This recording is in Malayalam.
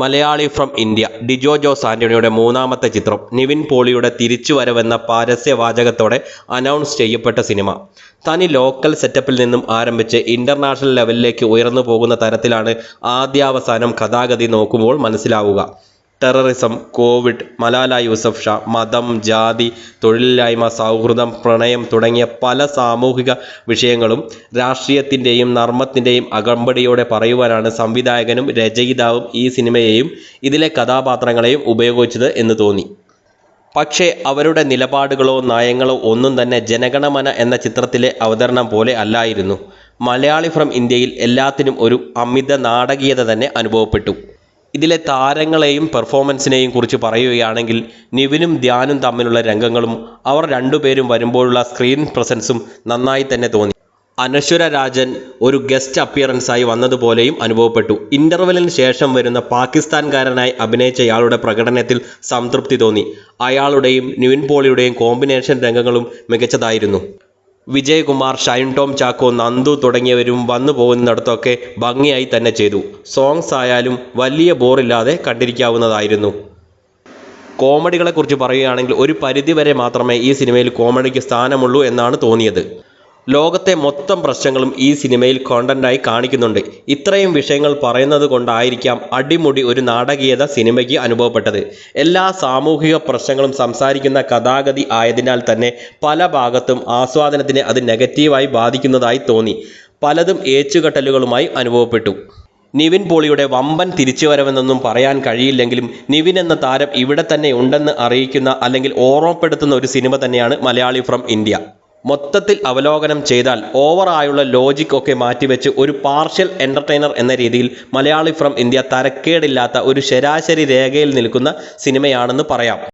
മലയാളി ഫ്രം ഇന്ത്യ ഡിജോ ജോസ് ആന്റണിയുടെ മൂന്നാമത്തെ ചിത്രം നിവിൻ പോളിയുടെ തിരിച്ചുവരവെന്ന പാരസ്യവാചകത്തോടെ അനൗൺസ് ചെയ്യപ്പെട്ട സിനിമ. തനി ലോക്കൽ സെറ്റപ്പിൽ നിന്നും ആരംഭിച്ച് ഇന്റർനാഷണൽ ലെവലിലേക്ക് ഉയർന്നു പോകുന്ന തരത്തിലാണ് ആദ്യാവസാനം കഥാഗതി നോക്കുമ്പോൾ മനസ്സിലാവുക. ടെററിസം കോവിഡ് മലാല യൂസഫ് ഷാ മതം ജാതി തൊഴിലില്ലായ്മ സൗഹൃദം പ്രണയം തുടങ്ങിയ പല സാമൂഹിക വിഷയങ്ങളും രാഷ്ട്രീയത്തിന്റെയും നർമ്മത്തിന്റെയും അകമ്പടിയോടെ പറയുവാനാണ് സംവിധായകനും രചയിതാവും ഈ സിനിമയെയും ഇതിലെ കഥാപാത്രങ്ങളെയും ഉപയോഗിച്ചത് എന്ന് തോന്നി. പക്ഷേ അവരുടെ നിലപാടുകളോ നയങ്ങളോ ഒന്നും തന്നെ ജനഗണമന എന്ന ചിത്രത്തിലെ അവതരണം പോലെ അല്ലായിരുന്നു. മലയാളി ഫ്രം ഇന്ത്യയിൽ എല്ലാത്തിനും ഒരു അമിത നാടകീയത തന്നെ അനുഭവപ്പെട്ടു. ഇതിലെ താരങ്ങളെയും പെർഫോമൻസിനെയും കുറിച്ച് പറയുകയാണെങ്കിൽ നിവിനും ധ്യാനും തമ്മിലുള്ള രംഗങ്ങളും അവർ രണ്ടുപേരും വരുമ്പോഴുള്ള സ്ക്രീൻ പ്രസൻസും നന്നായി തന്നെ തോന്നി. അനശ്വര രാജൻ ഒരു ഗസ്റ്റ് അപ്പിയറൻസായി വന്നതുപോലെയും അനുഭവപ്പെട്ടു. ഇന്റർവെലിന് ശേഷം വരുന്ന പാകിസ്ഥാൻകാരനായി അഭിനയിച്ച ഇയാളുടെ പ്രകടനത്തിൽ സംതൃപ്തി തോന്നി. അയാളുടെയും നിവിൻ പോളിയുടെയും കോമ്പിനേഷൻ രംഗങ്ങളും മികച്ചതായിരുന്നു. വിജയകുമാർ ഷൈൻ ടോം ചാക്കോ നന്ദു തുടങ്ങിയവരും വന്നു പോകുന്നിടത്തൊക്കെ ഭംഗിയായി തന്നെ ചെയ്തു. സോങ്സ് ആയാലും വലിയ ബോറില്ലാതെ കണ്ടിരിക്കാവുന്നതായിരുന്നു. കോമഡികളെക്കുറിച്ച് പറയുകയാണെങ്കിൽ ഒരു പരിധിവരെ മാത്രമേ ഈ സിനിമയിൽ കോമഡിക്ക് സ്ഥാനമുള്ളൂ എന്നാണ് തോന്നിയത്. ലോകത്തെ മൊത്തം പ്രശ്നങ്ങളും ഈ സിനിമയിൽ കോണ്ടന്റായി കാണിക്കുന്നുണ്ട്. ഇത്രയും വിഷയങ്ങൾ പറയുന്നത് കൊണ്ടായിരിക്കാം അടിമുടി ഒരു നാടകീയത സിനിമയ്ക്ക് അനുഭവപ്പെട്ടത്. എല്ലാ സാമൂഹിക പ്രശ്നങ്ങളും സംസാരിക്കുന്ന കഥാഗതി ആയതിനാൽ തന്നെ പല ഭാഗത്തും ആസ്വാദനത്തിന് അത് നെഗറ്റീവായി ബാധിക്കുന്നതായി തോന്നി. പലതും ഏച്ചുകെട്ടലുകളുമായി അനുഭവപ്പെട്ടു. നിവിൻ പോളിയുടെ വമ്പൻ തിരിച്ചുവരവെന്നൊന്നും പറയാൻ കഴിയില്ലെങ്കിലും നിവിൻ എന്ന താരം ഇവിടെ തന്നെ ഉണ്ടെന്ന് അറിയിക്കുന്ന അല്ലെങ്കിൽ ഓർമ്മപ്പെടുത്തുന്ന ഒരു സിനിമ തന്നെയാണ് മലയാളി ഫ്രം ഇന്ത്യ. മൊത്തത്തിൽ അവലോകനം ചെയ്താൽ ഓവറായുള്ള ലോജിക് ഒക്കെ മാറ്റിവെച്ച് ഒരു പാർഷ്യൽ എന്റർടൈനർ എന്ന രീതിയിൽ മലയാളി ഫ്രം ഇന്ത്യ തരക്കേടില്ലാത്ത ഒരു ശരാശരി രേഖയിൽ നിൽക്കുന്ന സിനിമയാണെന്ന് പറയാം.